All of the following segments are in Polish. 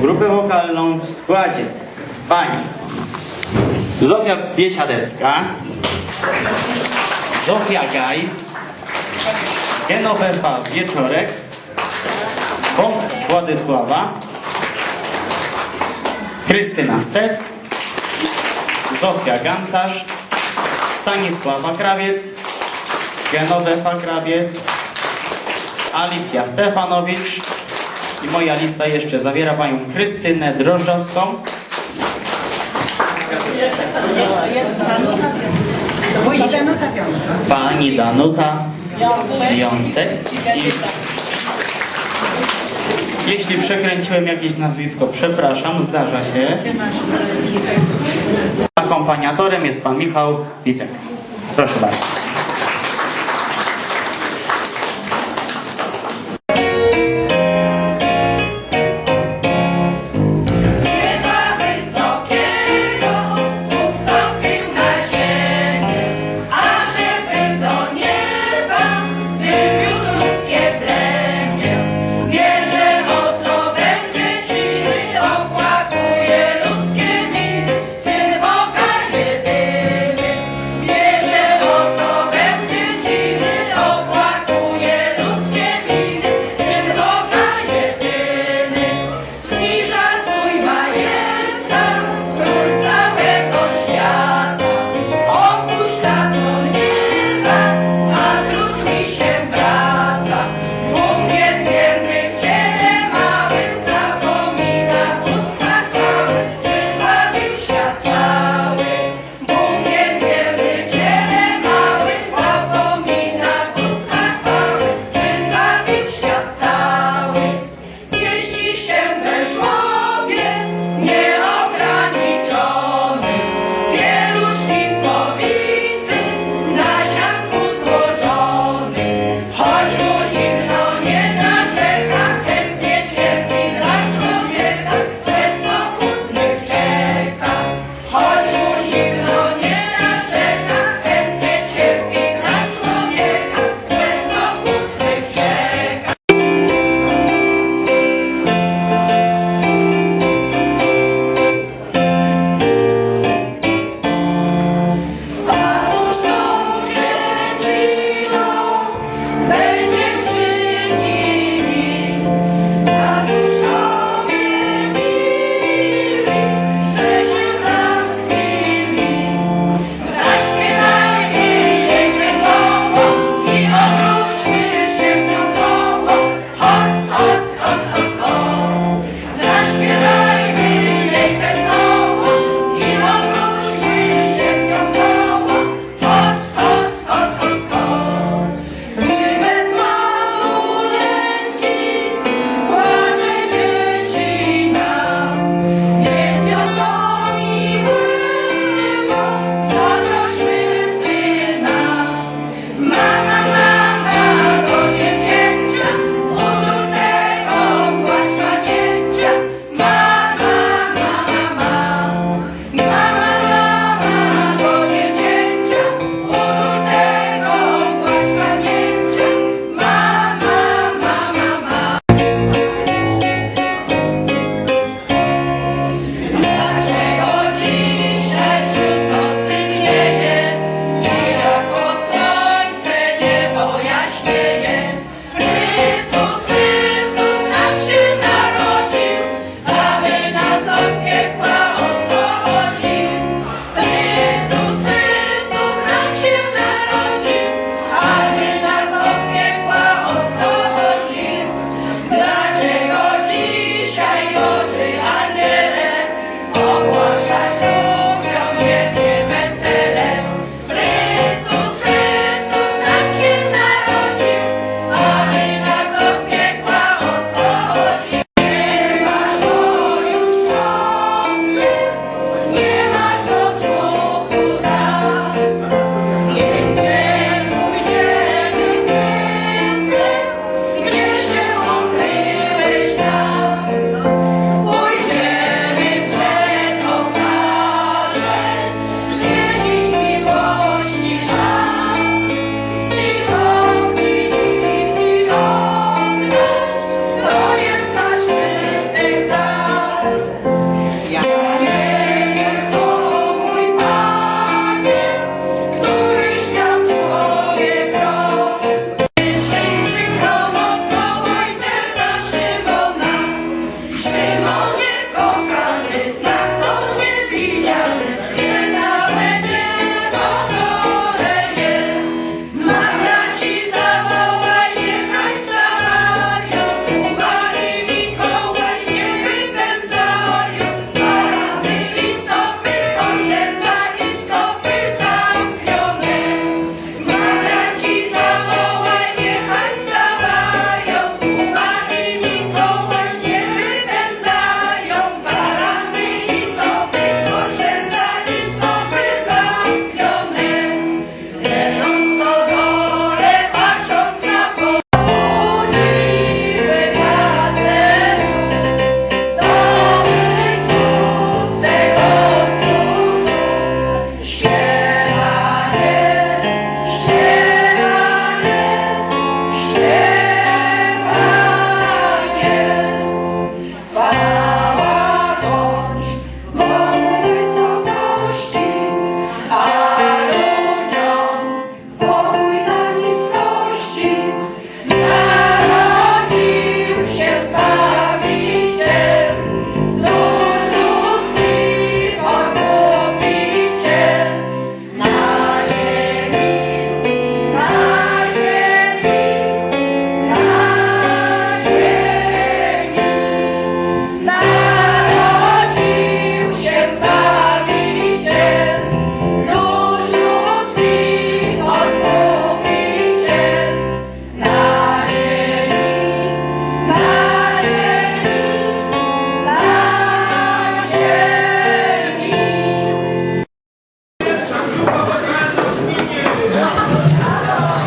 grupę wokalną w składzie pani Zofia Biesiadecka, Zofia Gaj, Genowefa Wieczorek, Bąk Władysława, Krystyna Stec, Zofia Gancarz, Stanisława Krawiec, Genowefa Krawiec, Alicja Stefanowicz i moja lista jeszcze zawiera panią Krystynę Drożdżowską, pani Danuta Jącek jeśli przekręciłem jakieś nazwisko, przepraszam, zdarza się. Akompaniatorem jest pan Michał Witek. Proszę bardzo.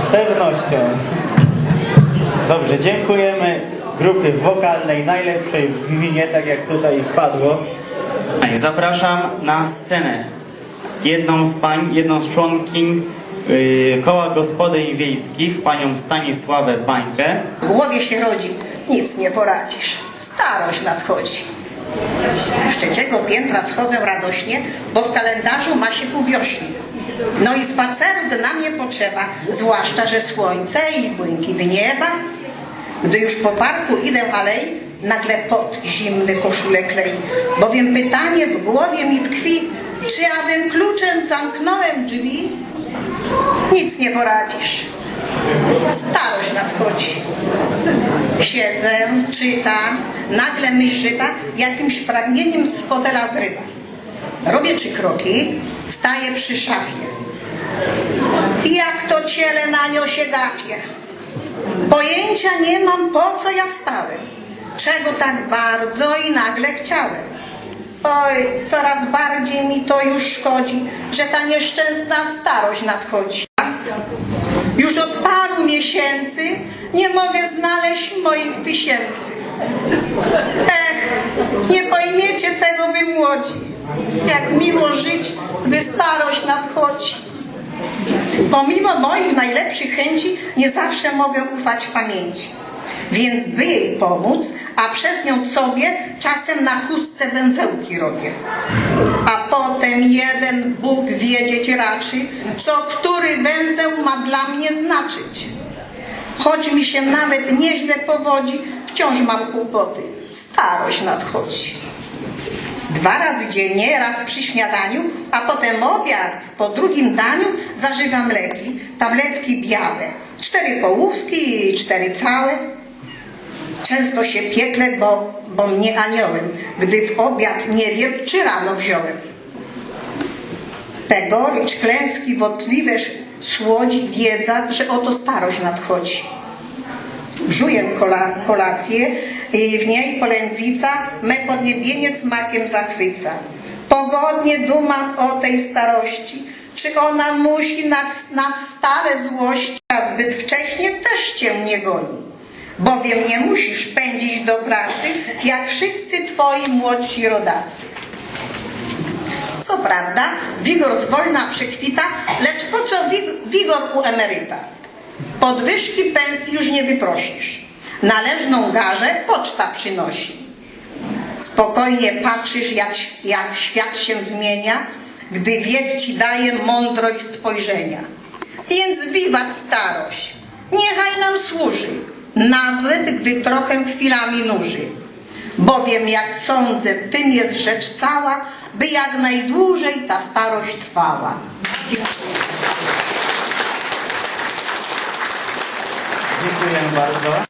Z pewnością. Dobrze, dziękujemy grupy wokalnej najlepszej w gminie, tak jak tutaj wpadło. Zapraszam na scenę. Jedną z pań, jedną z członkiń yy, koła gospodyń wiejskich, panią Stanisławę Bańkę. W głowie się rodzi, nic nie poradzisz. Starość nadchodzi. Z trzeciego piętra schodzę radośnie, bo w kalendarzu ma się pół wiośni. No i spaceru dla mnie potrzeba, zwłaszcza, że słońce i błękit nieba. Gdy już po parku idę alej, nagle pot zimny koszulę klei, bowiem pytanie w głowie mi tkwi, czy abym kluczem zamknąłem drzwi? Nic nie poradzisz. Starość nadchodzi. Siedzę, czytam, nagle myśl żyta jakimś pragnieniem z fotela zrywa. Robię trzy kroki, staję przy szafie. I jak to ciele na nią się gapie. Pojęcia nie mam, po co ja wstałem. Czego tak bardzo i nagle chciałem. Oj, coraz bardziej mi to już szkodzi, że ta nieszczęsna starość nadchodzi. Już od paru miesięcy nie mogę znaleźć moich tysięcy. Ech, nie pojmiecie tego wy młodzi, jak miło żyć, gdy starość nadchodzi. Pomimo moich najlepszych chęci nie zawsze mogę ufać pamięci. Więc by jej pomóc, a przez nią sobie czasem na chustce węzełki robię. A potem jeden Bóg wiedzieć raczy, co który węzeł ma dla mnie znaczyć. Choć mi się nawet nieźle powodzi, wciąż mam kłopoty. Starość nadchodzi. Dwa razy dziennie, raz przy śniadaniu, a potem obiad po drugim daniu zażywam leki, tabletki białe. Cztery połówki cztery całe. Często się piekle, bo, bo mnie aniołem, gdy w obiad nie wiem, czy rano wziąłem. Te gorycz, klęski, wątpliwe słodzi wiedza, że oto starość nadchodzi. Żuję kola, kolację i w niej polędwica me podniebienie smakiem zachwyca. Pogodnie dumam o tej starości, czy ona musi nas stale złość, a zbyt wcześnie też cię nie goni. Bowiem nie musisz pędzić do pracy, jak wszyscy twoi młodsi rodacy. Co prawda, wigor zwolna przekwita, lecz po co wig- wigor u emeryta? Podwyżki pensji już nie wyprosisz. Należną garzę poczta przynosi. Spokojnie patrzysz, jak, jak świat się zmienia, gdy wiek ci daje mądrość spojrzenia. Więc wiwat starość, niechaj nam służy, nawet gdy trochę chwilami nuży. Bowiem, jak sądzę, tym jest rzecz cała, by jak najdłużej ta starość trwała. Dziękuję. Bardzo.